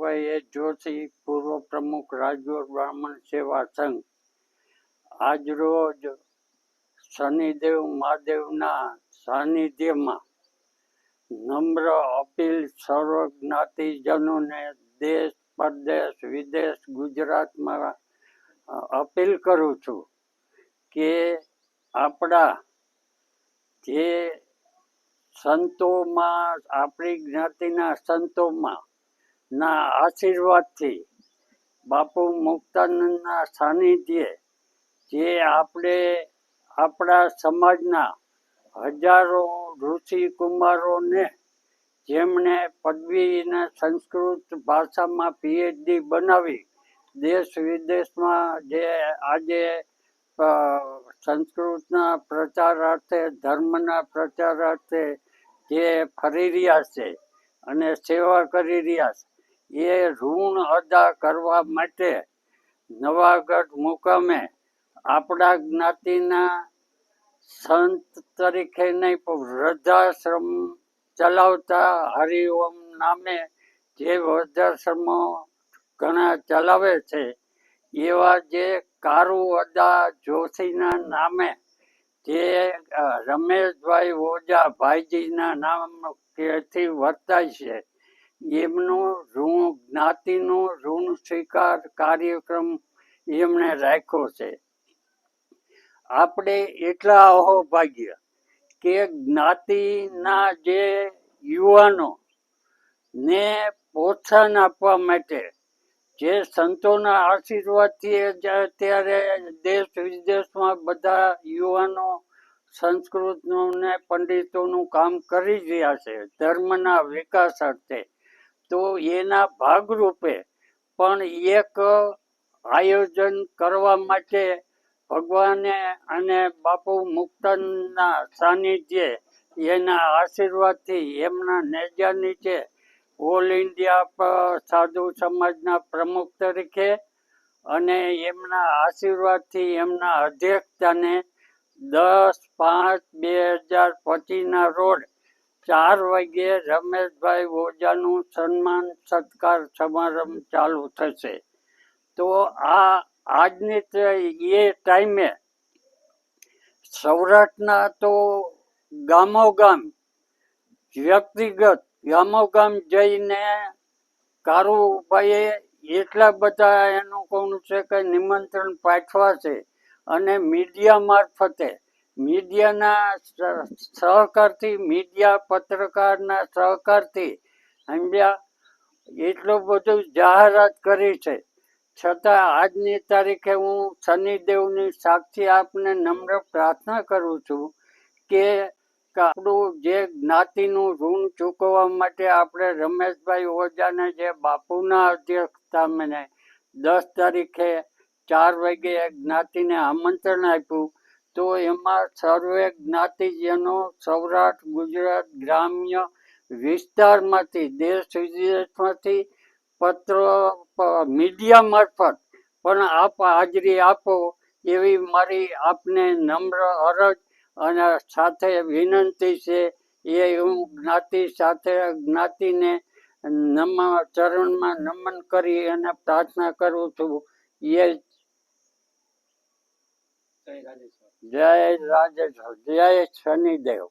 શંકરભાઈ એ જોશી પૂર્વ પ્રમુખ રાજગોર બ્રાહ્મણ સેવા સંઘ. આજરોજ શનિદેવ મહાદેવના સાનિધ્યમાં નમ્ર અપીલ સર્વ જ્ઞાતિજનોને દેશ, પરદેશ, વિદેશ, ગુજરાતમાં અપીલ કરું છું કે આપણા જે સંતોમાં, આપણી જ્ઞાતિના સંતોમાં ના આશીર્વાદથી બાપુ મુક્તાનંદના સાનિધ્યે જે આપણે આપણા સમાજના હજારો ઋષિ કુમારોને જેમણે પદવીને સંસ્કૃત ભાષામાં પીએચડી બનાવી, દેશ વિદેશમાં જે આજે સંસ્કૃતના પ્રચારાર્થે, ધર્મના પ્રચારાર્થે જે ફરી રહ્યા છે અને સેવા કરી રહ્યા છે એ ઋણ અદા કરવા માટે નવાગઢ મુકામે આપણા જ્ઞાતિના સંત તરીકે નહીં, પણ વૃદ્ધાશ્રમ ચલાવતા હરિઓમ નામે જે વૃદ્ધાશ્રમો ઘણા ચલાવે છે, એવા જે કારુ અદા જોશીના નામે જે રમેશભાઈ ઓઝા ભાઈજીના નામથી વર્તાય છે. એમનું ઋણ, જ્ઞાતિનો ઋણ સ્વીકાર કાર્યક્રમ એમણે રાખ્યો છે. આપણે એટલા અહોભાગ્ય કે જ્ઞાતિના જે યુવાનો ને પ્રોત્સાહન આપવા માટે જે સંતોના આશીર્વાદથી અત્યારે દેશ વિદેશમાં બધા યુવાનો સંસ્કૃતનું ને પંડિતોનું કામ કરી રહ્યા છે, ધર્મના વિકાસ અર્થે. તો એના ભાગરૂપે પણ એક આયોજન કરવા માટે ભગવાને અને બાપુ મુક્તનના સાનિધ્યે એના આશીર્વાદથી એમના નેજા નીચે ઓલ ઇન્ડિયા સાધુ સમાજના પ્રમુખ તરીકે અને એમના આશીર્વાદથી એમના અધ્યક્ષતાને દસ પાંચ બે હજાર પચીસના રોજ ચાર વાગ્યે રમેશભાઈ ઓઝાનું સન્માન સત્કાર સમારંભ ચાલુ થશે. તો આ આજની એ ટાઈમે સૌરાષ્ટ્રના તો ગામો ગામ વ્યક્તિગત ગામો ગામ જઈને કારુભાઈએ એટલા બધા એનું કોણ છે કે નિમંત્રણ પાઠવા છે અને મીડિયા મારફતે મીડિયાના સહકારથી, મીડિયા પત્રકારના સહકારથી, સમજ્યા? એટલું બધું જાહેરાત કરી છે. છતાં આજની તારીખે હું શનિદેવની સાક્ષી આપને નમ્ર પ્રાર્થના કરું છું કે આપણું જે જ્ઞાતિનું ઋણ ચૂકવવા માટે આપણે રમેશભાઈ ઓઝાને જે બાપુના અધ્યક્ષતાને દસ તારીખે ચાર વાગે જ્ઞાતિને આમંત્રણ આપ્યું તો એમાં સર્વે જ્ઞાતિજનો, સૌરાષ્ટ્ર, ગુજરાત, ગ્રામ્ય વિસ્તારમાંથી, દેશ વિદેશમાંથી પત્રો મીડિયા મારફત પણ આપ હાજરી આપો એવી મારી આપને નમ્ર અરજ અને સાથે વિનંતી છે એ હું જ્ઞાતિ સાથે જ્ઞાતિને નમ ચરણમાં નમન કરી અને પ્રાર્થના કરું છું. એ જય રાજેશ્વર જય શનિદેવ.